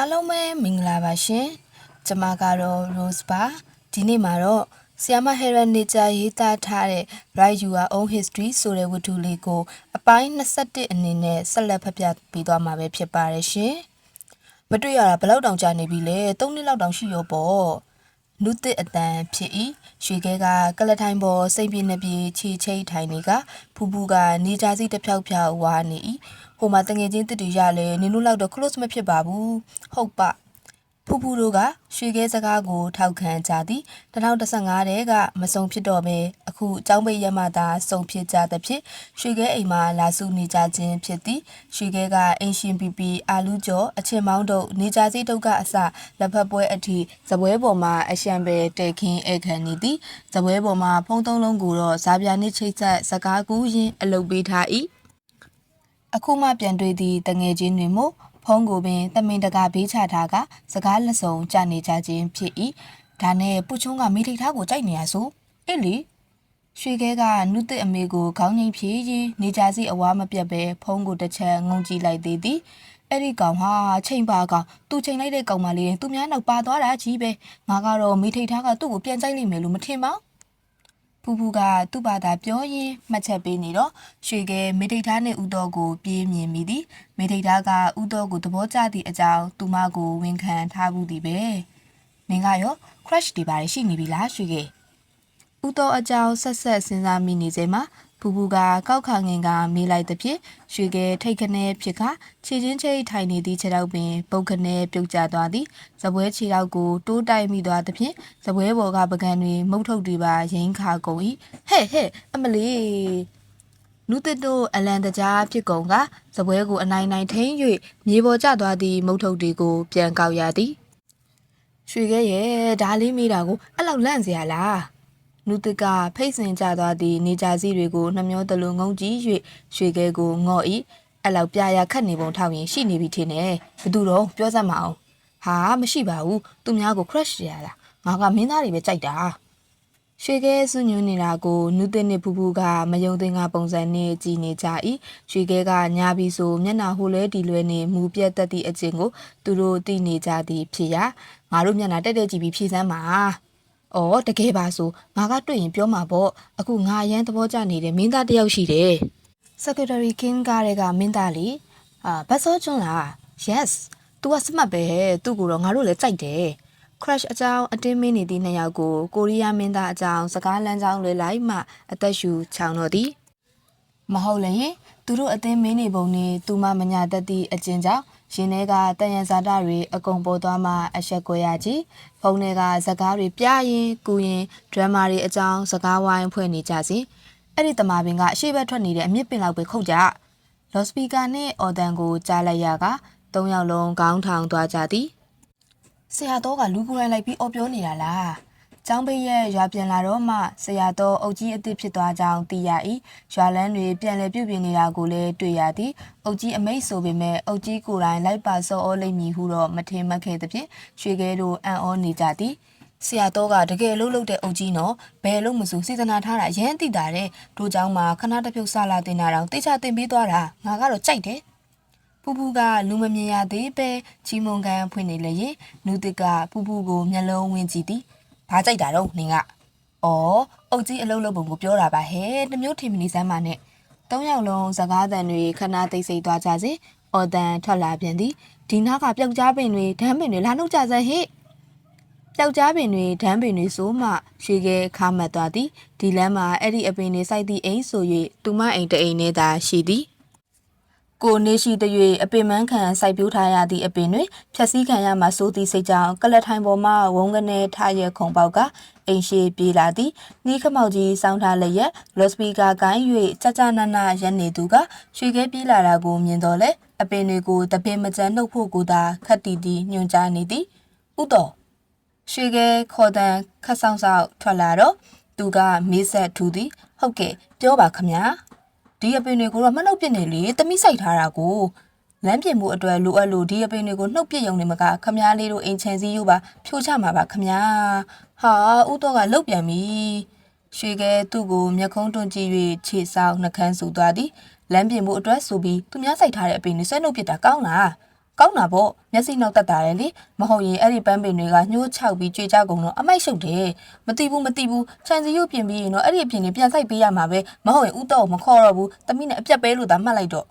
အားလုံးပဲမင်္ဂလာပါရှင်ကျမကတော့ Rose ပါဒီနေ့မှာတော့ဆီယာမ Helen Nature ရေးသားထားတဲ့ Write Your Own History ဆိုတဲ့ဝတ္ထုလေးကို အပိုင်း21အနေနဲ့ဆက်လက်ဖတ်ပြပေးသွားမှာပဲဖြစ်ပါတယ်ရှင်မတွေ့ရတာဘယ်လောက်တောင်ကြာနေပြီလဲ3နှစ်လောက်တောင်ရှိရောပေါ့ နုတစ်အတန်ဖြစ်ဤရွှေခဲကကလထိုင်ပေါ်စိတ်ပြင်းနှပြေခြေချိတ်ထိုင်နေကဖူဖူကနေကြစီတစ်ဖြောက်ဖြောက်ဝါနေဤဟိုမှာတငယ်ချင်းတစ်တူရလဲနင်တို့လောက်တော့ close မဖြစ်ပါဘူးဟုတ်ပ ဖူဖူတို့ကရွှေခဲစကားကို ထောက်ခံကြသည်2015တဲကမစုံဖြစ်တော့ပဲအခုចောင်းပိတ်ရမသာစုံဖြစ်ကြသဖြင့်ရွှေခဲအိမ်မှာလာစုနေကြခြင်းဖြစ်သည်ရွှေခဲကအင်ရှင်ပီပီအာလူကျော်အချင်မောင်းတို့နေကြစီတုတ်ကအစလက်ဖက်ပွဲအထိဇပွဲပေါ်မှာအရှံပဲတဲခင်းဧကန်နေသည်ဇပွဲပေါ်မှာဖုံးသုံးလုံးကိုတော့ဇာပြာနှိချိတ်ဆက်စကားကူးရင်းအလုပ်ပေးထား၏အခုမှပြန်တွေ့သည့်တငယ်ချင်းတွေမို့ ဖုံးကိုပင်တမင်တကာဘေးချထားကစကားလက်စုံကြနေကြခြင်းဖြစ်၏ဒါနဲ့ပူချုံးကမိထိတ်ထားကိုကြိုက်နေရဆိုအေးလေရွှေခဲကနုတစ်အမေကိုခေါင်းငိမ့်ဖြေးရင်နေကြစီအဝါမပြတ်ပဲဖုံးကိုတစ်ချက်ငုံကြည့်လိုက်သေးသည်အဲ့ဒီကောင်ဟာချိန်ပါကောင်သူချိန်လိုက်တဲ့ကောင်မလေးသူများနောက်ပါသွားတာကြီးပဲငါကတော့မိထိတ်ထားကသူ့ကိုပြန်ကြိုက်လိမ့်မယ်လို့မထင်ပါ ဖူဖူကသူ့ဘာသာပြောရင်းမှတ်ချက်ပေးနေတော့ရွှေခဲမိထိတ်ထားနဲ့ဥတော်ကိုပြေးမြင်မိသည်မိထိတ်ထားကဥတော်ကိုသဘောကျသည့်အကြောင်းသူမကိုဝန်ခံထားဘူးသည်ပဲနင်ကရော crush တွေပါရှိနေပြီလားရွှေခဲဦးတော်အကြောင်းဆက်ဆက်စဉ်းစားမိနေချိန်မှာ ပူပူကကောက်ခါငင်ကမေးလိုက်သဖြင့်ရွှေကဲထိတ်ခနဲဖြစ်ကခြေချင်းချိတ်ထိုင်နေသည့်ခြေထောက်ပင်ပုတ်ခနဲပြုတ်ကျသွားသည်ဇပွဲခြေထောက်ကိုတိုးတိုက်မိသွားသဖြင့်ဇပွဲပေါ်ကပကံတွေမုတ်ထုတ်တွေပါရိန်ခါကုန်၏ဟဲ့ဟဲ့အမလီနုတတိုအလန်တကြားဖြစ်ကုန်ကဇပွဲကိုအနိုင်နိုင်ထိန်၍မြေပေါ်ကျသွားသည့်မုတ်ထုတ်တွေကိုပြန်ကောက်ရသည်ရွှေကဲရဲ့ဒါလေးမိတာကိုအဲ့လောက်လန့်စရာလား နုတကဖိတ်စင်ကြသွားသည့်နေကြစီတွေကိုနှမျောတလူငုံကြည့်၍ရွှေခဲကိုငော့ဤအဲ့လောက်ပြရခတ်နေပုံထောက်ရင်ရှိနေပြီထင်တယ်ဘသူတော့ပြောစမ်းမအောင်ဟာမရှိပါဘူးသူများကို crush ရလားငါကမင်းသားတွေပဲကြိုက်တာရွှေခဲစွညွန်းနေတာကိုနုသစ်နဲ့ဖူဖူကမယုံသင်္ကာပုံစံနဲ့ကြည်နေကြ၏ရွှေခဲကညာပြီးဆိုမျက်နှာဟိုလဲဒီလွဲနေမူပြတ်တတ်သည့်အကျင့်ကို သူတို့သိနေကြသည်ဖြစ်ရာငါတို့မျက်နှာတက်တက်ကြည့်ပြီးဖြေစမ်းပါ။ အော်တကယ်ပါဆိုငါကတွေ့ရင်ပြောမှာပေါ့။အခုငါအရန်သဘောကျနေတဲ့မင်းသားတစ်ယောက်ရှိတယ်။ Secretary King ကားတဲ့ကမင်းသားလေ။အာဘတ်စောကျွန်းလား။ Yes ။ तू ကစမတ်ပဲ။သူ့ကိုတော့ငါတို့လည်းကြိုက်တယ်။ Crush အကြောင်းအတင်းမင်းနေသည့်နှစ်ယောက်ကိုကိုရီးယားမင်းသားအကြောင်းစကားလမ်းကြောင်းလွှဲလိုက်မှအသက်ရှူချောင်တော့သည်။မဟုတ်လည်းရင်သူတို့အသင်းမင်းနေပုံနဲ့သူမမညာတတ်သည့်အကျဉ်းကြောင့် ရင်ထဲကတန်ရန်ဇာတာတွေအကုန်ပေါ်သွားမှအဆက်ကွဲရကြည်ဖုန်းထဲကဇကားတွေပြရင်ကူရင်ဒရမာတွေအကြောင်းစကားဝိုင်းဖွဲ့နေကြစီအဲ့ဒီတမာပင်ကအရှိဘက်ထွက်နေတဲ့အမြင့်ပင်လောက်ပဲခုတ်ကြလော်စပီကာနဲ့အော်တန်ကိုကြားလိုက်ရကသုံးယောက်လုံးခေါင်းထောင်သွားကြသည်ဆရာတော်ကလူကိုယ်တိုင်လိုက်ပြီးအော်ပြောနေတာလား ကျောင်းပိတ်ရဲ့ရွာပြန်လာတော့မှဆရာတော်အုတ်ကြီးအစ်စ်ဖြစ်သွားကြောင်းသိရ၏ရွာလန်းတွေပြန်လည်ပြုပြင်နေတာကိုလည်းတွေ့ရသည်အုတ်ကြီးအမိတ်ဆိုပေမဲ့အုတ်ကြီးကိုယ်တိုင်လိုက်ပါစောဩလိမ့်မည်ဟုတော့မထင်မှတ်ခဲ့သဖြင့်ရွှေခဲတို့အံ့ဩနေကြသည်ဆရာတော်ကတကယ်လို့လုပ်တဲ့အုတ်ကြီးနော်ဘယ်လို့မဆိုစေတနာထားတာအရင်သိတာတဲ့တို့เจ้าမှာခဏတစ်ပြုတ်ဆလာတင်တာတော့တေချာတင်ပေးသွားတာငါကတော့ကြိုက်တယ် ပူပူကလူမမြင်ရသေးပဲချီမုန်ကန်ဖွင့်နေလေရင်နုတစ်ကပူပူကိုမျက်လုံးဝင်ကြည့်သည် ဘာကြိုက်တာတော့နင်က။အော်အုတ်ကြီးအလုံးလုံးပုံကိုပြောတာပါဟဲ့တမျိုးထင်မနေစမ်းပါနဲ့။သုံးယောက်လုံးစကားသံတွေခဏသိမ့်စိတ်သွားကြစေ။အော်တန်ထွက်လာပြန်သည်။ဒီနားကပျောက်ကြားပင်တွေဓမ်းပင်တွေလာနှုတ်ကြစမ်းဟဲ့။ပျောက်ကြားပင်တွေဓမ်းပင်တွေဆိုမှရွှေခဲခါမှတ်သွားသည်။ဒီလမ်းမှာအဲ့ဒီအပင်တွေစိုက်သည့်အိမ်ဆို၍သူမအိမ်တအိမ်နဲ့သာရှိသည်။ ကိုနေရှိတ၍အပင်မန်းခံစိုက်ပျိုးထားရသည့်အပင်တွေဖြက်စီးခံရမှစိုးသည့်စိတ်ကြောင့်ကလတ်ထိုင်ပေါ်မှဝုန်းကနေထားရခုံပေါက်ကအိမ်ရှိပြေးလာသည်နှီးခမောက်ကြီးစောင်းထားလျက်လော့စပီကာကိုင်း၍ကြကြနနရက်နေသူကရွှေခဲပြေးလာတာကိုမြင်တော့လေအပင်တွေကိုတပင်မကြမ်းနှုတ်ဖို့ကိုသာခတ်တီတီညွှန်ကြားနေသည်ဥတော်ရွှေခဲခေါ်တန်ခတ်ဆောင်ဆောင်ထွက်လာတော့သူကမေးဆက်ထူသည်ဟုတ်ကဲ့ပြောပါခမညာ ဒီအပင်တွေကိုတော့မနှုတ်ပစ်နေလေတမိစိုက်ထားတာကိုလမ်းပြင်မှုအတွက်လိုအပ်လို့ဒီအပင်တွေကိုနှုတ်ပစ်ရုံနဲ့မကခမားလေးတို့အိမ်ချင်စည်းယူပါဖြိုချမှာပါခမားဟာဥတော့ကလုတ်ပြန်ပြီရွှေကဲသူ့ကိုမျက်ခုံးတွန်းကြည့်၍ခြေဆောက်နှကန်းဆူသွားသည်လမ်းပြင်မှုအတွက်ဆိုပြီးသူများစိုက်ထားတဲ့အပင်တွေဆွဲနှုတ်ပစ်တာကောင်းလား ကောင်းတာပေါ့မျက်စိနောက်တက်တာလေလေမဟုတ်ရင်အဲ့ဒီပန်းပင်တွေကညှိုးချောက်ပြီးကြွေကြကုန်တော့အမိုက်ရှုပ်တယ်မတိဘူးမတိဘူးခြံစည်းရုပ်ပြင်ပြီးရင်တော့အဲ့ဒီအပြင်ကြီးပြန်ဆိုင်ပေးရမှာပဲမဟုတ်ရင်ဥတော့မခေါ်တော့ဘူးတမိနဲ့အပြက်ပဲလို့သာမှတ်လိုက်တော့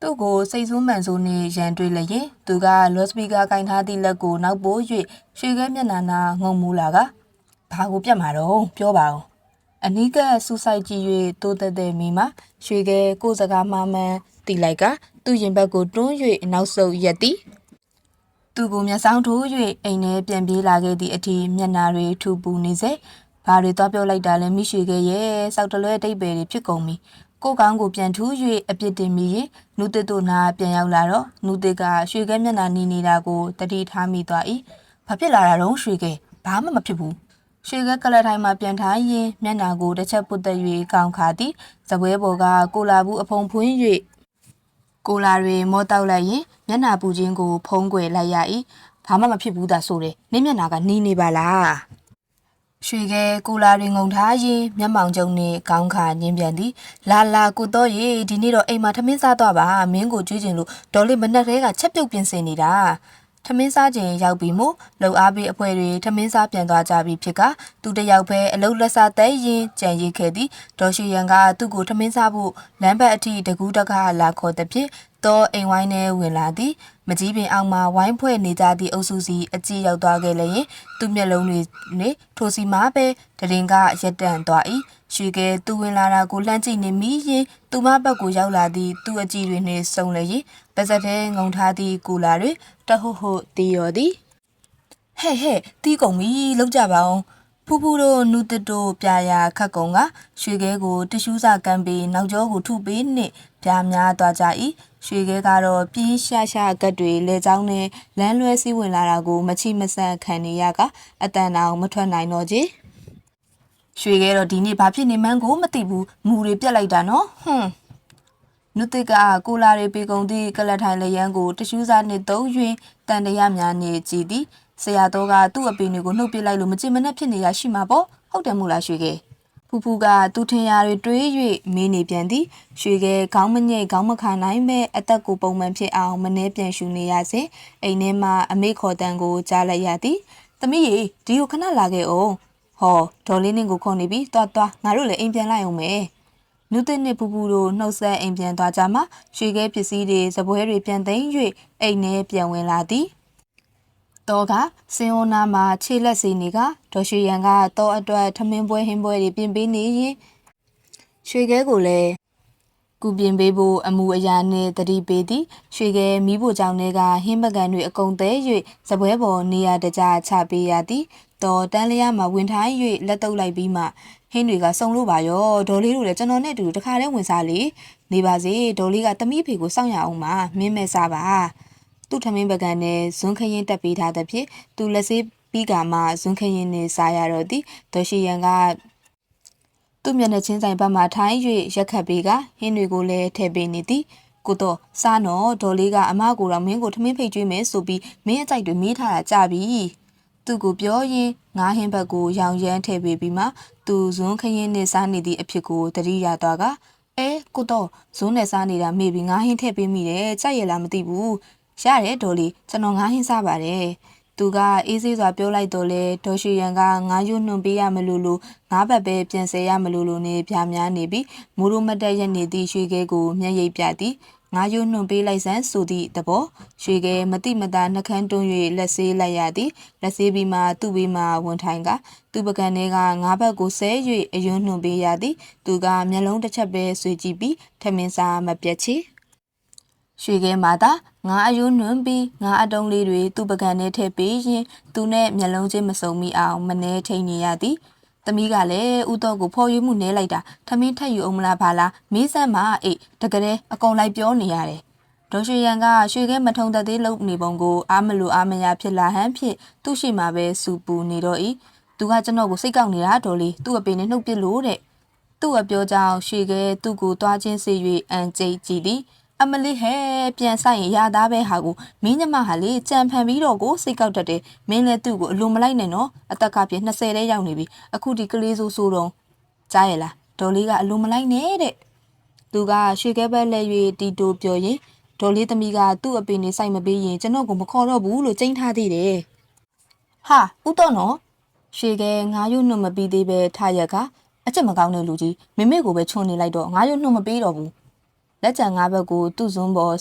သူ့ကိုစိတ်ဆိုးမှန်ဆိုးနေရန်တွေ့လျင်သူကလော့စပီကာကင်ထားသည့်လက်ကိုနောက်ပိုး၍ရွှေခဲမျက်နှာနာငုံမူလာကဘာကိုပြတ်မှာတော့ပြောပါဦးအနီးကဆူဆိုင်ကြည့်၍တိုးတက်တဲ့မိမှာရွှေကဲကိုယ်စကားမှမှန် တီလိုက်ကသူ့ရင်ဘက်ကိုတွန်း၍နောက်ဆုတ်ရက်သည်သူကိုမျက်စောင်းထိုး၍အိမ်ထဲပြန်ပြေးလာခဲ့သည့်အထိမျက်နာတွေထူပူနေစေဘာတွေတော့ပြောလိုက်တာလဲမိရွှေကဲရဲ့စောက်တလွဲအတိတ်ပဲတွေဖြစ်ကုန်ပြီကိုကောင်းကိုပြန်ထူး၍အပြစ်တင်မိရင်နုတစ်တို့နာပြန်ရောက်လာတော့နုတစ်ကရွှေကဲမျက်နာနီးနေတာကိုတတိထားမိသွား၏ဘာဖြစ်လာတာတော့ရွှေကဲဘာမှမဖြစ်ဘူးရွှေကကလထိုင်မှာပြန်ထားရင်မျက်နာကိုတစ်ချက်ပုတ်သက်၍ကောင်းခါသည်ဇပွဲပေါ်ကကိုလာဘူးအဖုံဖွင်း၍ ကိုလာတွေမောတောက်လိုက်ရင်မျက်နာပူခြင်းကိုဖုံးကွယ်လိုက်ရ၏ဘာမှမဖြစ်ဘူးသာဆိုတယ်နင်းမျက်နာကနီးနေပါလားရွှေကဲကိုလာတွေငုံထားရင်မျက်မှောင်ကျုံနဲ့ကောင်းခါညင်းပြန်သည်လာလာကိုတော့ရေဒီနေ့တော့အိမ်မှာထမင်းစားတော့ပါမင်းကိုကြွေးကျင်လို့ဒေါ်လေးမနှက်သေးကချက်ပြုတ်ပြင်ဆင်နေတာ ထမင်းစားချိန်ရောက်ပြီမို့လုံအားပေးအဖွဲတွေထမင်းစားပြန်သွားကြပြီဖြစ်ကသူတယောက်ပဲအလုတ်လက်စားတဲရင်ကြံရိတ်ခဲ့သည်ဒေါ်ရှိရန်ကသူ့ကိုထမင်းစားဖို့လမ်းဘက်အထိတကူးတကားလာခေါ်တဲ့ဖြစ်တော့အိမ်ဝိုင်းထဲဝင်လာသည်မကြီးပင်အောင်မှာဝိုင်းဖွဲ့နေကြသည့်အုပ်စုစီအကြည့်ရောက်သွားခဲ့လျင်သူ့မျက်လုံးတွေနေထိုစီမှာပဲတရင်ကရက်တန့်သွား၏ရွှေကဲသူဝင်လာတာကိုလှမ်းကြည့်နေမိရင်သူမဘက်ကိုရောက်လာသည့်သူ့အကြည့်တွေနှင့်စုံလျင် ပါဇက်ထဲငုံထားသည့်ကူလာတွေတဟုတ်ဟုတ်တီးရော်သည်ဟဲ့ဟဲ့တီးကုန်ပြီလောက်ကြပါအောင်ဖူးဖူးတို့နုတစ်တို့ပြာရာခတ်ကုံကရွှေခဲကိုတ िश ူးစာကမ်းပြီးနောက်ကျောကိုထုပေးနှင့်ပြာများသွားကြ၏ရွှေခဲကတော့ပြင်းရှာရှာကတ်တွေလေချောင်းနဲ့လမ်းလွဲစည်းဝင်လာတာကိုမချိမဆန့်ခံနေရကအတန်တောင်မထွက်နိုင်တော့ကြီးရွှေခဲတော့ဒီနေ့ဘာဖြစ်နေမှန်းကိုမသိဘူးမူတွေပြက်လိုက်တာနော်ဟွန်း နုတိကကိုလာရီပေကုံသည့်ကလတ်ထိုင်လျံကိုတ िश ူးစားနှင့်သုံး၍တန်တရများနေကြည်သည်ဆရာတော်ကသူ့အပင်တွေကိုနှုတ်ပစ်လိုက်လို့မကြင်မနဲ့ဖြစ်နေရရှိမှာပေါ့ဟုတ်တယ်မို့လားရွှေကဲဖူဖူကသူထင်ရာတွေတွေး၍မေးနေပြန်သည်ရွှေကဲခေါင်းမညိတ်ခေါင်းမခါနိုင်မဲ့အသက်ကိုပုံမှန်ဖြစ်အောင်မနှဲပြန်ရှူနေရစဉ်အိမ်ထဲမှာအမေခေါ်တန်ကိုကြားလိုက်ရသည်သမီးရေဒီကိုခဏလာခဲ့အောင်ဟောဒေါ်လေးနင်းကိုခေါ်နေပြီတွားတွားငါတို့လည်းအိမ်ပြန်လိုက်အောင်မယ် နုတစ်နှစ်ပူပူတို့နှုတ်ဆက်အိမ်ပြန်သွားကြမှာရွှေခဲပစ္စည်းတွေစပွဲတွေပြန်သိမ်း၍အိမ်ထဲပြန်ဝင်လာသည်တော့ကစင်အိုနာမှာခြေလက်စီနေကဒေါ်ရွှေရန်ကတော့အတွက်ထမင်းပွဲဟင်းပွဲတွေပြင်ပေးနေရင်ရွှေခဲကိုလည်းကူပြင်ပေးဖို့အမှုအရာနဲ့တတိပေးသည်ရွှေခဲမိဖို့ကြောင့်တွေကဟင်းပကံတွေအကုန်သေး၍စပွဲပေါ်နေရာတကြချပေးရသည်တော့တန်းလျားမှာဝင်ထိုင်း၍လက်တုပ်လိုက်ပြီးမှ ဟင်းတွေကစုံလို့ပါရောဒေါ်လေးတို့လည်းကျွန်တော်နဲ့အတူတခါတည်းဝင်စားလေနေပါစေဒေါ်လေးကတမိဖေကိုစောင့်ရအောင်ပါမင်းမဲ့စားပါသူ့ထမင်းပကံနဲ့ဇွန်းခရင်တက်ပေးထားတဲ့ဖြစ်သူလက်စေးပြီးကမှဇွန်းခရင်နဲ့စားရတော့သည်ဒေါ်ရှိရန်ကသူ့မျက်နှာချင်းဆိုင်ဘက်မှထိုင်း၍ရက်ခတ်ပေးကဟင်းတွေကိုလည်းထည့်ပေးနေသည်ကိုတော့စားနော်ဒေါ်လေးကအမကိုတော့မင်းကိုထမင်းဖိတ်ကျွေးမယ်ဆိုပြီးမင်းအကြိုက်တွေမေးထားတာကြပြီ သူ့ကိုပြောရင်ငါးဟင်းဘက်ကိုရောင်ရမ်းထည့်ပေးပြီးမှသူဇွန်းခရင်နဲ့စားနေသည့်အဖြစ်ကိုတတိရသွားကအဲကိုတော့ဇွန်းနဲ့စားနေတာမေ့ပြီးငါးဟင်းထည့်ပေးမိတယ်ကြိုက်ရလားမသိဘူးရတယ်ဒေါ်လေးကျွန်တော်ငါးဟင်းစားပါတယ်သူကအေးဆေးစွာပြောလိုက်တော့လေဒေါ်ရွှေရန်ကငါးရွနှွန်ပေးရမလို့လို့ငါးဘက်ပဲပြန်ဆယ်ရမလို့လို့နေပြများနေပြီးမူရိုမတက်ရက်နေသည့်ရွှေခဲကိုမျက်ရိပ်ပြသည် ငါးရွနှွန်ပေးလိုက်စမ်းဆိုသည့်တဘောရွှေခဲမတိမတာနှကန်းတွန်း၍လက်ဆေးလိုက်ရသည်လက်ဆေးပြီးမှသူ့ဘေးမှဝန်ထိုင်ကသူ့ပကံထဲကငါးဘက်ကိုဆဲ၍အယွန်းနှွန်ပေးရသည်သူကမျက်လုံးတစ်ချက်ပဲဆွေကြည့်ပြီးထမင်းစားမပြတ်ချေရွှေခဲမှာသာငါအယိုးနှွန်းပြီးငါအတုံးလေးတွေသူ့ပကံထဲထည့်ပေးရင်သူနဲ့မျက်လုံးချင်းမစုံမိအောင်မနှဲထိန်နေရသည်။ သမီးကလည်းဥတော့ကိုဖော်ယူမှုနဲလိုက်တာထမင်းထက်ယူအောင်မလားဘာလားမေးစမ်းမအေးတကယ်အကုန်လိုက်ပြောနေရတယ်။ဒေါ်ရွှေရန်ကရွှေခဲမထုံသက်သေးလို့နေပုံကိုအာမလို့အာမရဖြစ်လာဟန်ဖြစ်သူ့ရှိမှာပဲစူပူနေတော့ဤသူကကျွန်တော်ကိုစိတ်ကောက်နေတာဒေါ်လေးသူ့အပင်နဲ့နှုတ်ပစ်လို့တဲ့သူ့အပြောကြောင့်ရွှေခဲသူ့ကိုတွားချင်းစေ၍အန်ကျိတ်ကြည့်သည် အမလေးဟဲ့ပြန်ဆိုင်ရင်ရသားပဲဟာကိုမင်းညမဟာလေကြံဖန်ပြီးတော့ကိုစိတ်ကောက်တတ်တယ်မင်းလည်းသူ့ကိုအလိုမလိုက်နဲ့နော်အသက်ကပြည့်20တဲ့ရောက်နေပြီအခုဒီကလေးဆိုဆိုတော့ကြားရလားဒေါ်လေးကအလိုမလိုက်နဲ့တဲ့သူကရွှေခဲဘက်လက်၍တီတိုပြောရင်ဒေါ်လေးသမီးကသူ့အပင်နေစိုက်မပေးရင်ကျွန်တော်ကိုမခေါ်တော့ဘူးလို့ကြိမ်းထားသေးတယ်ဟာဥတော့နော်ရွှေကဲငါးရုပ်နှုတ်မပြီးသေးပဲထရက်က အချက်မကောင်းတဲ့လူကြီးမမေကိုပဲချွန်နေလိုက်တော့ငါးရုပ်နှုတ်မပေးတော့ဘူး လက်ချံငါးဘက်ကိုသူ့စွန်းဘော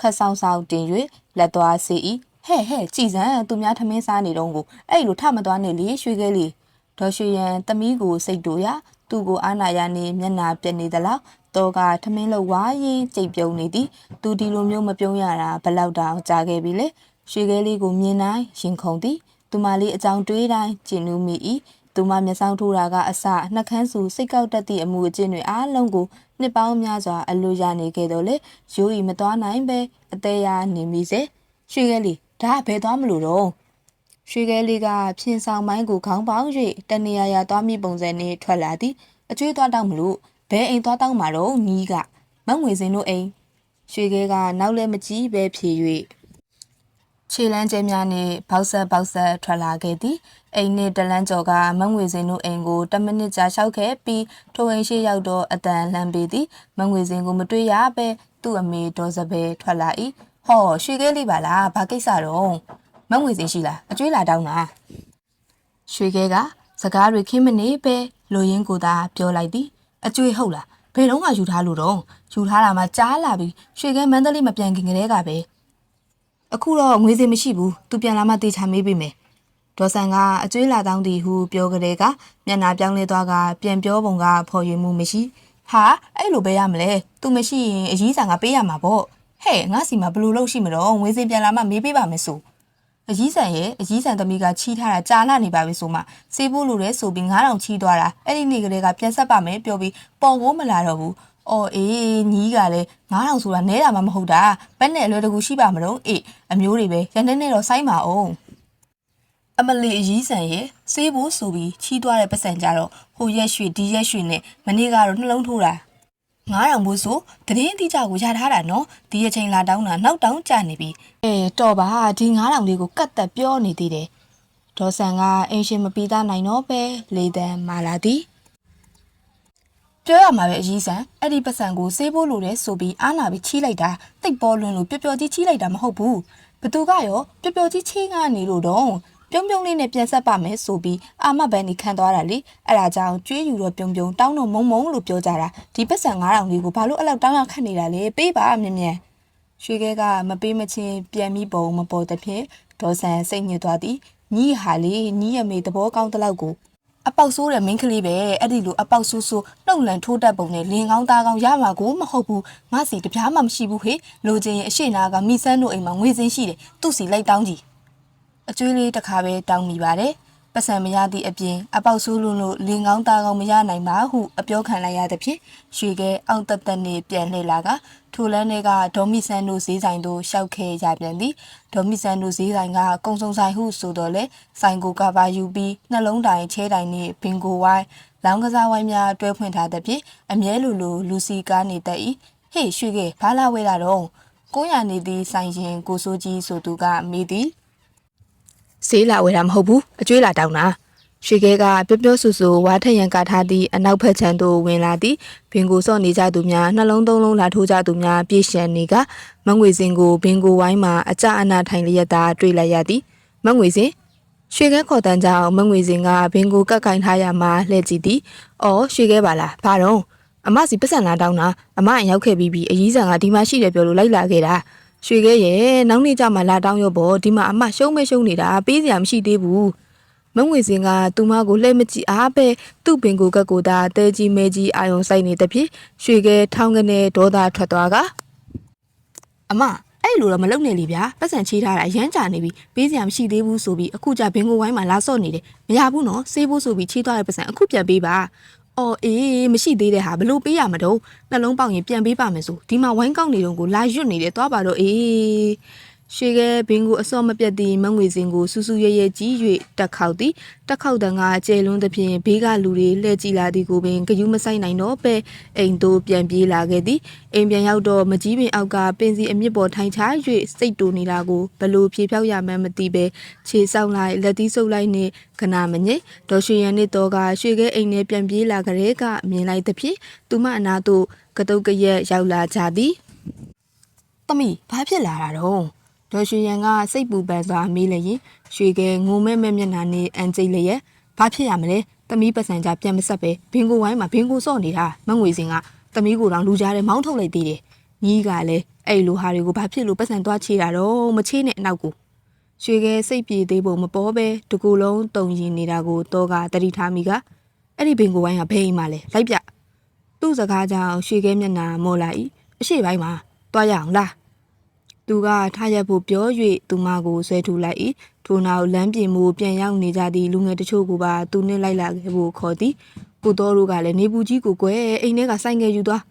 ခက်ဆောင်ဆောင်တင်၍လက်သွားစေ၏ဟဲ့ဟဲ့ကြည်စံသူများထမင်းစားနေတော့ကိုအဲ့လိုထမသွားနေလေရွှေကဲလေးဒေါ်ရွှေရန်သမီးကိုစိတ်တူရသူ့ကိုအာနာရနေမျက်နာပြက်နေသလားတော့ကထမင်းလောက်ဝါရင်ကြိတ်ပြုံနေသည်သူဒီလိုမျိုးမပြုံးရတာဘလောက်တောင်ကြာခဲ့ပြီလေရွှေကဲလေးကိုမြင်တိုင်းရင်ခုန်သည်သူမလေးအကြောင်းတွေးတိုင်းကျင်နူးမိ၏ သူမမျက်စောင်းထိုးတာကအစနှက်ခမ်းစုစိတ်ကောက်တတ်သည့်အမှုအကျင့်တွေအားလုံးကိုနှစ်ပေါင်းများစွာအလိုရနေခဲ့တော့လေရိုးရီမသွားနိုင်ပဲအသေးရနေမိစေရွှေကဲလေးဒါကဘယ်သွားမလို့တော့ရွှေကဲလေးကဖြင်းဆောင်မိုင်းကိုခေါင်းပေါင်း၍တနေရာရာသွားမိပုံစံနဲ့ထွက်လာသည်အကျွေးသွားတောက်မလို့ဘဲအိမ်သွားတောက်မှာတော့ညီးကမငွေစင်တို့အိမ်ရွှေကဲကနောက်လည်းမကြည့်ပဲဖြေ၍ ခြေလန်းကျဲများနဲ့ဘောက်ဆက်ဘောက်ဆက်ထွက်လာခဲ့သည်အိမ်နဲ့တလန်းကျော်ကမငွေစင်တို့အိမ်ကို10မိနစ်ကြာလျှောက်ခဲ့ပြီးထိုအိမ်ရှိရောက်တော့အတန်လှမ်းပေးသည်မငွေစင်ကိုမတွေ့ရပဲသူ့အမေဒေါ်စပယ်ထွက်လာ၏ဟောရွှေကဲလေးပါလားဘာကိစ္စတော့မငွေစင်ရှိလားအကျွေးလာတောင်းလားရွှေကဲကစကားတွေခင်းမနေပဲလိုရင်းကိုသာပြောလိုက်သည်အကျွေးဟုတ်လားဘယ်တော့မှယူထားလို့တော့ယူထားတာမှကြားလာပြီရွှေကဲမန္တလေးမပြန်ခင်ကလေးကပဲ အခုတော့ငွေစင်မရှိဘူးသူပြန်လာမှတေချာမေးပေးမယ်ဒေါ်ဆန်ကအကျွေးလာတောင်းသည်ဟုပြောကြတဲ့ကမျက်နာပြောင်းလဲသွားကပြန်ပြောပုံကဖော်ရွေမှုမရှိဟာအဲ့လိုပဲရမလဲသူမရှိရင်အကြီးဆန်ကပေးရမှာပေါ့ဟဲ့ငါစီမှာဘယ်လိုလုပ်ရှိမတော့ငွေစင်ပြန်လာမှမေးပေးပါမယ်ဆိုအကြီးဆန်ရဲ့အကြီးဆန်သမီးကချီးထားတာကြာလာနေပါပြီဆိုမှစေးဖို့လိုတဲ့ဆိုပြီး9000ချီးသွားတာအဲ့ဒီနေ့ကလေးကပြန်ဆက်ပါမယ်ပြောပြီးပေါ်ကိုမလာတော့ဘူး အော်အေးညီးကလည်း9000ဆိုတာနဲတာမှမဟုတ်တာဘက်နဲ့အလွယ်တကူရှိပါမလို့အေးအမျိုးတွေပဲရန်နေနဲ့တော့စိုင်းပါအောင်အမလီအကြီးဆန်ရဲ့စေးဖို့ဆိုပြီးချီးသွားတဲ့ပတ်စံကြတော့ဟိုရက်ရွှေဒီရက်ရွှေနဲ့မနေ့ကတော့နှလုံးထိုးတာ9000ဘူးဆိုတရင်အတိအကျကိုရထားတာနော်ဒီအချိန်လာတောင်းတာနောက်တောင်းကြနေပြီအေးတော်ပါဒီ9000လေးကိုကတ်သက်ပြောနေသေးတယ်ဒေါ်ဆန်ကအင်ရှင်မပီးသားနိုင်တော့ပဲလေတန်းမာလာသည် ပြောရမှာပဲအကြီးဆန်အဲ့ဒီပတ်စံကိုစေးဖို့လိုတဲ့ဆိုပြီးအားနာပြီးချီးလိုက်တာတိတ်ပေါ်လွန်းလို့ပျော်ပျော်ကြီးချီးလိုက်တာမဟုတ်ဘူးဘသူကရောပျော်ပျော်ကြီးချီးကနေလို့တော့ပြုံးပြုံးလေးနဲ့ပြန်ဆက်ပါမယ်ဆိုပြီးအာမဘန်နီခံသွားတာလေအဲ့ဒါကြောင့်ကျွေးယူတော့ပြုံးပြုံးတောင်းတော့မုံမုံလို့ပြောကြတာဒီပတ်စံ9000လေးကိုဘာလို့အဲ့လောက်တောင်းရခက်နေတာလဲပေးပါမြင်မြင်ရွှေခဲကမပေးမချင်းပြန်ပြီးပုံမပေါ်တဲ့ဖြင့်ဒေါ်ဆန်စိတ်ညစ်သွားသည်ညီဟာလေညီရမေသဘောကောင်းတဲ့လောက်ကို အပေါက်ဆိုးတဲ့မင်းကလေးပဲအဲ့ဒီလိုအပေါက်ဆိုးဆိုးနှုတ်လန်ထိုးတတ်ပုံနဲ့လင်ကောင်းသားကောင်းရမှာကိုမဟုတ်ဘူးငါစီတပြားမှမရှိဘူးဟေ့လိုချင်ရင်အရှိနာကမိဆန်းတို့အိမ်မှာငွေစင်းရှိတယ်သူ့စီလိုက်တောင်းကြည့်အကျွေးလေးတစ်ခါပဲတောင်းမိပါတယ် ပတ်စံမရသည့်အပြင်အပေါက်ဆိုးလို့လို့လင်ကောင်းသားကောင်းမရနိုင်ပါဟုအပြောခံလိုက်ရသဖြင့်ရွှေကဲအောင်တသက်နေပြန်လှည့်လာကထိုလန်းတွေကဒေါ်မီဆန်တို့ဈေးဆိုင်သို့ရှောက်ခဲရပြန်သည်ဒေါ်မီဆန်တို့ဈေးဆိုင်ကကုံစုံဆိုင်ဟုဆိုတော့လေဆိုင်ကိုကပါယူပြီးနှလုံးတိုင်ချဲတိုင်နှင့်ဘင်ကိုဝိုင်းလောင်းကစားဝိုင်းများတွဲဖွင့်ထားသဖြင့်အမြဲလိုလိုလူစီကားနေတတ်၏ဟေ့ရွှေကဲဘာလာဝဲလာတော့ကိုရနေသည့်ဆိုင်ရင်ကိုစိုးကြီးဆိုသူကမိသည် ဈေးလာဝယ်တာမဟုတ်ဘူးအကျွေးလာတောင်းတာရွှေခဲကပျော့ပျော့ဆူဆူဝါထက်ရန်ကာထားသည့်အနောက်ဘက်ခြမ်းသို့ဝင်လာသည်ဘင်ကိုစော့နေကြသူများနှလုံးသုံးလုံးလာထိုးကြသူများပြည့်ရှံနေကမငွေစင်ကိုဘင်ကိုဝိုင်းမှာအကြအနာထိုင်လျက်သာတွေ့လိုက်ရသည်မငွေစင်ရွှေခဲခေါ်တန်းကြောင့်မငွေစင်ကဘင်ကိုကတ်ကင်ထားရမှလှည့်ကြည့်သည်။အော်ရွှေခဲပါလား။ဘာတော့အမစီပတ်စံလာတောင်းတာအမအရောက်ခဲ့ပြီးပြီးအကြီးဆန်ကဒီမှာရှိတယ်ပြောလို့လိုက်လာခဲ့တာ။ ရွှေခဲရဲ့နောက်နေ့ကျမှလာတောင်းရောပေါ့ဒီမှာအမရှုံးမရှုံးနေတာပေးစရာမရှိသေးဘူး။မငွေစင်ကသူမကိုလှည့်မကြည့်အားပဲသူ့ပင်ကိုကက်ကိုသာတဲကြီးမဲကြီးအာယုံစိုက်နေတဲ့ဖြစ်ရွှေခဲထောင်းကနေဒေါသထွက်သွားကအမအဲ့လိုတော့မလုပ်နဲ့လေဗျာပတ်စံချေးထားတာအရမ်းကြာနေပြီပေးစရာမရှိသေးဘူးဆိုပြီးအခုကျဘင်ကိုဝိုင်းမှာလာဆော့နေတယ်မရဘူးနော်စေးဖို့ဆိုပြီးချေးသွားတဲ့ပတ်စံအခုပြန်ပေးပါ အော်အေးမရှိသေးတဲ့ဟာဘလို့ပေးရမတော့နှလုံးပေါက်ရင်ပြန်ပေးပါမယ်ဆိုဒီမှာဝိုင်းကောက်နေတော့ကိုလာရွတ်နေတယ်သွားပါတော့အေး ရွှေကဲဘင်းကိုအစော့မပြတ်သည့်မငွေစင်ကိုစူးစူးရဲရဲကြီး၍တက်ခေါက်သည်တက်ခေါက်တန်ကကျဲလွန်းသဖြင့်ဘေးကလူတွေလှည့်ကြည့်လာသည်ကိုပင်ဂယုမဆိုင်နိုင်တော့ပဲအိမ်သို့ပြန်ပြေးလာခဲ့သည်အိမ်ပြန်ရောက်တော့မကြီးပင်အောက်ကပင်စီအမြင့်ပေါ်ထိုင်ချ၍စိတ်တူနေတာကိုဘလို့ဖြေဖြောက်ရမှန်းမသိပဲခြေဆောက်လိုက်လက်သီးဆုပ်လိုက်နှင့်ခနာမငိတ်ဒေါ်ရွှေရန်နှင့်တော့ကရွှေခဲအိမ်ထဲပြန်ပြေးလာကြတဲ့ကမြင်လိုက်သဖြင့်သူမအနာသို့ကတုတ်ကရက်ရောက်လာကြသည်သမီးဘာဖြစ်လာတာတော့ ဒေါ်ရွှေရန်ကစိတ်ပူပန်စွာမေးလျင်ရွှေကဲငုံမဲမဲမျက်နှာနဲ့အန်ကျိတ်လျက်ဘာဖြစ်ရမလဲသမီးပစံကြပြန်မဆက်ပဲဘင်ကိုဝိုင်းမှာဘင်ကိုစော့နေတာမငွေစင်ကသမီးကိုတောင်လူကြားထဲမောင်းထုတ်လိုက်သေးတယ်ညီးကလည်းအဲ့လိုဟာတွေကိုဘာဖြစ်လို့ပစံသွားချေတာတော့မချေနဲ့အနောက်ကိုရွှေကဲစိတ်ပြေသေးဖို့မပေါ်ပဲတကူလုံးတုံရင်နေတာကိုတော့ကတတိထားမိကအဲ့ဒီဘင်ကိုဝိုင်းကဘယ်အိမ်မှာလဲလိုက်ပြသူ့စကားကြောင့်ရွှေကဲမျက်နှာမော်လာ၏အရှိပိုင်းမှာတွားရအောင်လား သူကထားရက်ဖို့ပြော၍သူမကိုဆွဲထုတ်လိုက်၏ထို့နောက်လမ်းပြင်မှုပြန်ရောက်နေကြသည့်လူငယ်တချို့ကပါသူနဲ့လိုက်လာခဲ့ဖို့ခေါ်သည်ကိုတော်တို့ကလည်းနေပူကြီးကိုကွယ်အိမ်ထဲကဆိုင်ငယ်ယူသွား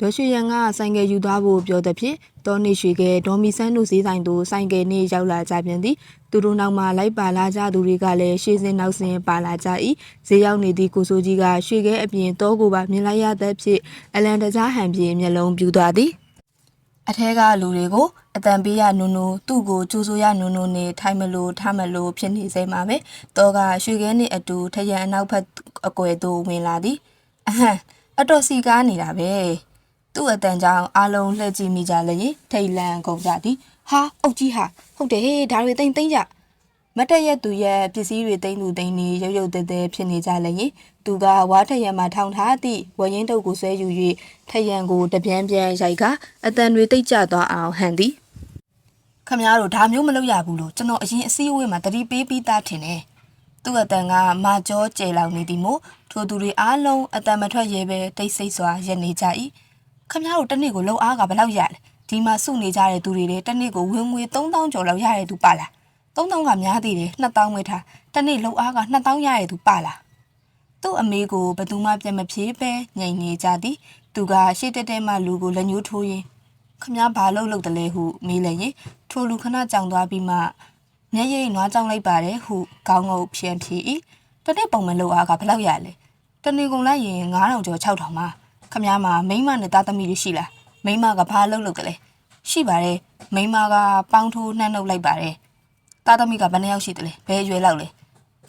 ဒေါ်ရွှေရန်ကဆိုင်ငယ်ယူသွားဖို့ပြောတဲ့ဖြင့်တောနေရွှေကဒေါ်မီဆန်းတို့ဈေးဆိုင်သို့ဆိုင်ငယ်နှင့်ရောက်လာကြပြန်သည်သူတို့နောက်မှလိုက်ပါလာကြသူတွေကလည်းရှေ့စင်နောက်စင်ပါလာကြ၏ဈေးရောက်နေသည့်ကိုစိုးကြီးကရွှေကဲအပြင်တောကိုပါမြင်လိုက်ရတဲ့ဖြင့်အလန်တကြားဟန်ပြေမျက်လုံးပြူသွားသည်အထက်ကလူတွေကို အတန်ပေးရနုံနုံသူ့ကိုကြိုးဆိုရနုံနုံနဲ့ထိုင်မလို့ထားမလို့ဖြစ်နေစေမှာပဲတော့ကရွှေခဲနဲ့အတူထရန်အနောက်ဘက်အကွယ်သို့ဝင်လာသည်အဟမ်အတော်စီကားနေတာပဲသူ့အတန်ကြောင့်အားလုံးလှည့်ကြည့်မိကြလျင်ထိတ်လန့်ကုန်ကြသည်ဟာအုတ်ကြီးဟာဟုတ်တယ်ဟေးဒါတွေတိမ့်တိမ့်ကြမတ်တရက်သူရဲ့ပစ္စည်းတွေတိမ့်သူတိမ့်နေရုပ်ရုပ်တဲတဲဖြစ်နေကြလျင်သူကဝါထရံမှာထောင်ထားသည့်ဝရင်တုပ်ကိုဆွဲယူ၍ထရံကိုတပြန်ပြန်ရိုက်ကအတန်တွေတိတ်ကျသွားအောင်ဟန်သည် ခမများတို့ဒါမျိုးမလုပ်ရဘူးလို့ကျွန်တော်အရင်အစည်းအဝေးမှာတတိပေးပြီးသားထင်တယ်သူ့အတန်ကမာကျောကျဲလောင်နေသည်မို့ထိုသူတွေအားလုံးအတန်မထွက်ရဲပဲတိတ်ဆိတ်စွာရက်နေကြ၏ခမများတို့တစ်နေ့ကိုလုံအားကဘယ်လောက်ရလဲဒီမှာစုနေကြတဲ့သူတွေလည်းတစ်နေ့ကိုဝင်ငွေ3000ကျော်လောက်ရတဲ့သူပါလား3000ကများသေးတယ်2000ဝယ်ထားတစ်နေ့လုံအားက2000ရတဲ့သူပါလားသူ့အမေကိုဘသူမှပြန်မဖြေပဲငြိမ်နေကြသည်သူကရှေ့တက်တက်မှလူကိုလက်ညှိုးထိုးရင်း ခမည်းဘာလို့လုပ်တယ်လဲဟုမေးလိုက်ရင်ထိုလူခဏကြောင်သွားပြီးမှမျက်ရည်နွားကြောင်လိုက်ပါတယ်ဟုခေါင်းငုပ်ဖြန်ဖြေ၏တနေ့ပုံမလို့အားကဘယ်လောက်ရလဲတနေ့ကုန်လိုက်ရင်9000ကျော်6000မှာခမည်းမှာမိန်းမနဲ့သားသမီးတွေရှိလားမိန်းမကဘာလုပ်လုပ်တယ်လဲရှိပါတယ်မိန်းမကပေါင်းထိုးနှမ်းနှုတ်လိုက်ပါတယ်သားသမီးကဘယ်နှယောက်ရှိတယ်လဲဘယ်အရွယ်လောက်လဲ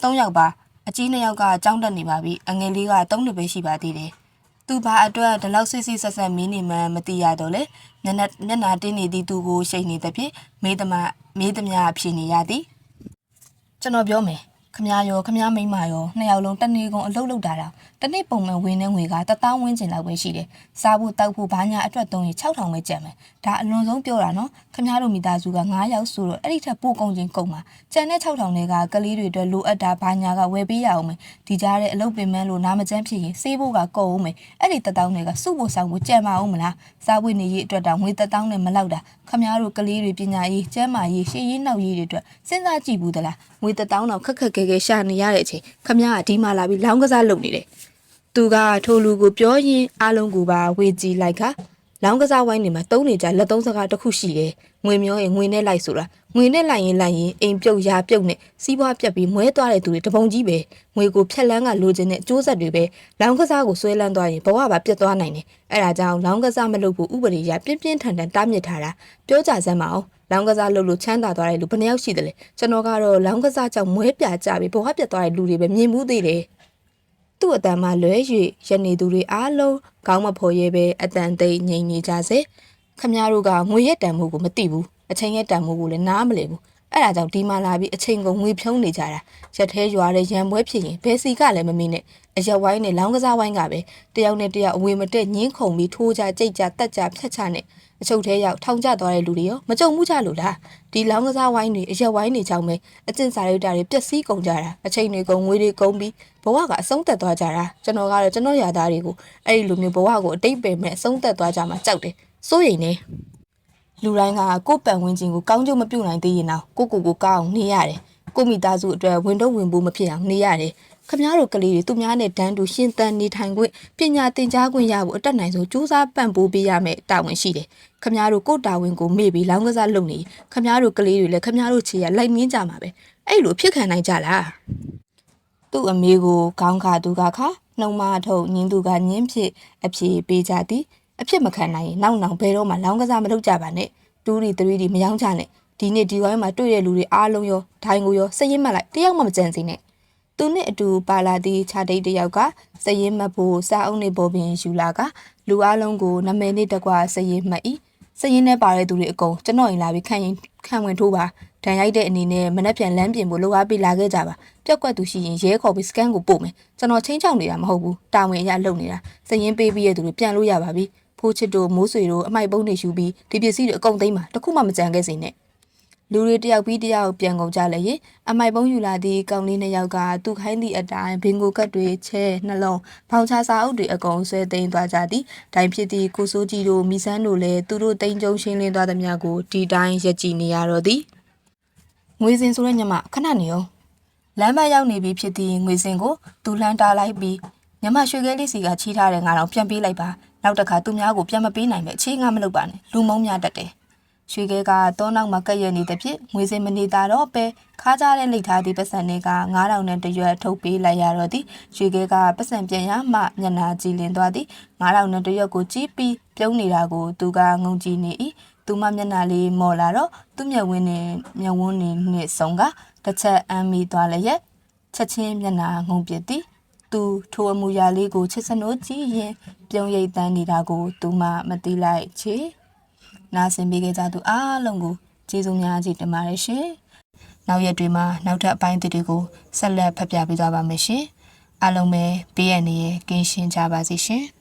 ၃ယောက်ပါအကြီးနှစ်ယောက်ကကြောင်းတက်နေပါပြီအငယ်လေးကသုံးနှစ်ပဲရှိပါသေးတယ်သူဘာအတွက်ဒီလောက်စစ်စစ်ဆက်ဆက်မင်းနေမှန်းမသိရတော့လေ မျက်နှာမျက်နှာတင်းနေသည့်သူကိုရှိန်နေသဖြင့်မေးသမားမေးသမျှဖြေနေရသည်ကျွန်တော်ပြောမယ်ခမရောခမမိမရောနှစ်ယောက်လုံးတနေ့ကုန်အလုပ်လုပ်တာတော့တနေ့ပုံမှန်ဝင်နေငွေကတသောင်းဝန်းကျင်လောက်ပဲရှိတယ်စားဖို့တောက်ဖို့ဘာညာအတွက်သုံးရင်6000ပဲကျန်မယ်ဒါအလွန်ဆုံးပြောတာနော်ခမတို့မိသားစုက9ယောက်ဆိုတော့အဲ့ဒီထက်ပိုကုန်ချင်းကုန်မှာကျန်တဲ့6000တွေကကလေးတွေအတွက်လိုအပ်တာဘာညာကဝယ်ပေးရအောင်မယ်ဒီကြားတဲ့အလုပ်ပင်မလို့နာမကျန်းဖြစ်ရင်စေးဖို့ကကုန်အောင်မယ်အဲ့ဒီတသောင်းတွေကစုဖို့ဆောင်ဖို့ကြံမအောင်မလားစားဝတ်နေရေးအတွက်တောင်ငွေတသောင်းနဲ့မလောက်တာခမတို့ကလေးတွေပညာရေးကျန်းမာရေးရှေ့ရေးနောက်ရေးတွေအတွက်စဉ်းစားကြည့်ဘူးသလားငွေတသောင်းတော့ခက်ခက်ခဲခဲရှာနေရတဲ့အချိန်ခမကဒီမှာလာပြီးလောင်းကစားလုပ်နေတယ် သူကထိုလူကိုပြောရင်အားလုံးကိုပါဝေကြည့်လိုက်ကလောင်းကစားဝိုင်းနေမှာတုံးနေကြလက်သုံးစကားတစ်ခုရှိတယ်ငွေမျောရင်ငွေနဲ့လိုက်ဆိုတာငွေနဲ့လိုက်ရင်လိုက်ရင်အိမ်ပြုတ်ရာပြုတ်နဲ့စီးပွားပြက်ပြီးမွဲသွားတဲ့သူတွေတပုံကြီးပဲငွေကိုဖြက်လန်းကလိုချင်တဲ့အကျိုးဆက်တွေပဲလောင်းကစားကိုဆွဲလန်းသွားရင်ဘဝပါပြက်သွားနိုင်တယ်အဲ့ဒါကြောင့်လောင်းကစားမလုပ်ဖို့ဥပဒေရပြင်းပြင်းထန်ထန်တားမြစ်ထားတာပြောကြစမ်းမအောင်လောင်းကစားလုပ်လို့ချမ်းသာသွားတဲ့လူဘယ်နှယောက်ရှိတယ်လဲကျွန်တော်ကတော့လောင်းကစားကြောင့်မွဲပြကြပြီးဘဝပြက်သွားတဲ့လူတွေပဲမြင်မှုသေးတယ် သူ့အတန်မှလွဲ၍ရနေသူတွေအားလုံးခေါင်းမဖော်ရဲပဲအတန်သိမ့်ငြိမ်နေကြစေခမများတို့ကငွေရက်တန်မှုကိုမသိဘူးအချိန်ရက်တန်မှုကိုလည်းနားမလည်ဘူးအဲ့ဒါကြောင့်ဒီမှာလာပြီးအချိန်ကုန်ငွေဖြုံးနေကြတာရက်သေးရွာတဲ့ရံပွဲဖြစ်ရင်ဘယ်စီကလည်းမမင်းနဲ့အရက်ဝိုင်းနဲ့လောင်းကစားဝိုင်းကပဲတယောက်နဲ့တယောက်အဝေမတက်ညင်းခုန်ပြီးထိုးကြကြိတ်ကြတက်ကြဖြတ်ချနဲ့ အချုပ်သေးရောက်ထောင်ကျသွားတဲ့လူတွေရောမကြုံမှုကြလို့လားဒီလောင်းကစားဝိုင်းတွေအရက်ဝိုင်းတွေကြောင့်ပဲအကျင့်စာရိတ္တတွေပျက်စီးကုန်ကြတာအချိန်တွေကုန်ငွေတွေကုန်ပြီးဘဝကအဆုံးသက်သွားကြတာကျွန်တော်ကတော့ကျွန်တော်ရာသားတွေကိုအဲ့ဒီလိုမျိုးဘဝကိုအတိတ်ပင်မဲ့အဆုံးသက်သွားကြမှာကြောက်တယ်စိုးရိမ်နေလူတိုင်းကကိုယ့်ပတ်ဝန်းကျင်ကိုကောင်းကျိုးမပြုနိုင်သေးရင်တော့ကိုယ့်ကိုယ်ကိုကောင်းအောင်နေရတယ်ကိုယ့်မိသားစုအတွက်ဝင်တော့ဝင်ဖို့မဖြစ်အောင်နေရတယ်ခမ ्या တို့ကလေးတွေသူများနဲ့တန်းတူရှင်းတန်းနေထိုင်ခွင့်ပညာသင်ကြားခွင့်ရဖို့အတက်နိုင်ဆုံးကြိုးစားပံ့ပိုးပေးရမယ်တာဝန်ရှိတယ် ခမားတို့ကိုတာဝန်ကိုမေ့ပြီးလောင်းကစားလုပ်နေခမားတို့ကလေးတွေလည်းခမားတို့ခြေရလိုက်မင်းကြမှာပဲအဲ့လိုဖြစ်ခံနိုင်ကြလားသူ့အမေကိုခေါင်းခါသူကခါနှုံမထုတ်ညင်းသူကညင်းဖြစ်အဖြေပေးကြသည်အဖြစ်မခံနိုင်ရင်နောက်နောက်ဘယ်တော့မှလောင်းကစားမလုပ်ကြပါနဲ့တူးဒီသရီးဒီမယောင်းကြနဲ့ဒီနေ့ဒီဝိုင်းမှာတွေ့တဲ့လူတွေအားလုံးရောဒိုင်ကိုရောစရင်မှတ်လိုက်တယောက်မှမကြံစီနဲ့သူနဲ့အတူပါလာသည့်ခြားတိတ်တယောက်ကစရင်မှတ်ဖို့စာအုပ်နဲ့ပေါ်ပင်ယူလာကလူအလုံးကိုနမဲနဲ့တကွာစရင်မှတ်၏ စည်ရင်းနဲ့ပါတဲ့သူတွေအကုန်ကျွန်တော်အိမ်လာပြီးခံရင်ခံဝင်ထိုးပါဒဏ်ရိုက်တဲ့အနေနဲ့မနှက်ပြန်လမ်းပြင်ဖို့လိုအားပေးလာခဲ့ကြပါပြက်ကွက်သူရှိရင်ရဲခေါ်ပြီးစကန်ကိုပို့မယ်ကျွန်တော်ချင်းချောင်နေတာမဟုတ်ဘူးတာဝန်အရလုပ်နေတာစည်ရင်းပေးပြီးတဲ့သူတွေပြန်လို့ရပါပြီဖိုးချစ်တို့မိုးဆွေတို့အမိုက်ပုံးတွေယူပြီးဒီပစ္စည်းတွေအကုန်သိမ်းပါတခုမှမကြံခဲ့စေနဲ့ လူတွေတယောက်ပြီးတယောက်ပြန်ကုန်ကြလေရင်အမိုက်ပုံးယူလာသည့်ကောင်လေးနှစ်ယောက်ကသူခိုင်းသည့်အတိုင်းဘင်ကိုကတ်တွေချဲနှလုံးဖောင်ချစာအုပ်တွေအကုန်ဆွဲသိမ်းသွားကြသည်တိုင်ဖြစ်သည့်ကိုစိုးကြီးတို့မိဆန်းတို့လည်းသူတို့တိန်ကြုံရှင်းလင်းသွားသမျှကိုဒီတိုင်းရက်ကြည့်နေရတော့သည်ငွေစင်ဆိုတဲ့ညမခဏနေအောင်လမ်းမရောက်နေပြီဖြစ်သည့်ငွေစင်ကိုသူလှမ်းတားလိုက်ပြီးညမရွှေခဲလေးစီကချီးထားတဲ့ငါတော့ပြန်ပေးလိုက်ပါနောက်တစ်ခါသူများကိုပြန်မပေးနိုင်ပဲအခြေငါမလုပ်ပါနဲ့လူမုံများတတ်တယ် ရွှေခဲကတောနောက်မှာကက်ရနေသည်ဖြင့်ငွေစင်မနေတာတော့ပဲခါကြတဲ့လိတ်ထားသည့်ပတ်စံတွေက9000နဲ့တရွက်ထုတ်ပေးလိုက်ရတော့သည်ရွှေခဲကပတ်စံပြန်ရမှမျက်နာကြည်လင်သွားသည်9000နဲ့တရွက်ကိုကြည့်ပြီးပြုံးနေတာကိုသူကငုံကြည့်နေ၏သူမမျက်နာလေးမော်လာတော့သူ့မျက်ဝန်းနဲ့မျက်ဝန်းနဲ့နှစ်ဆုံကတစ်ချက်အမ်းမိသွားလည်းရဲ့ချက်ချင်းမျက်နာငုံပြစ်သည်သူထိုအမူအရာလေးကိုချစ်စနိုးကြည့်ရင်ပြုံးရိပ်တန်းနေတာကိုသူမမသိလိုက်ချေ နားဆင်ပေးခဲ့ကြသူအားလုံးကိုကျေးဇူးများကြီးတင်ပါတယ်ရှင်။နောက်ရက်တွေမှာနောက်ထပ်အပိုင်းအသစ်တွေကိုဆက်လက်ဖတ်ပြပေးသွားပါမယ်ရှင်။အားလုံးပဲဘေးရန်နေရကင်းရှင်းကြပါစေရှင်။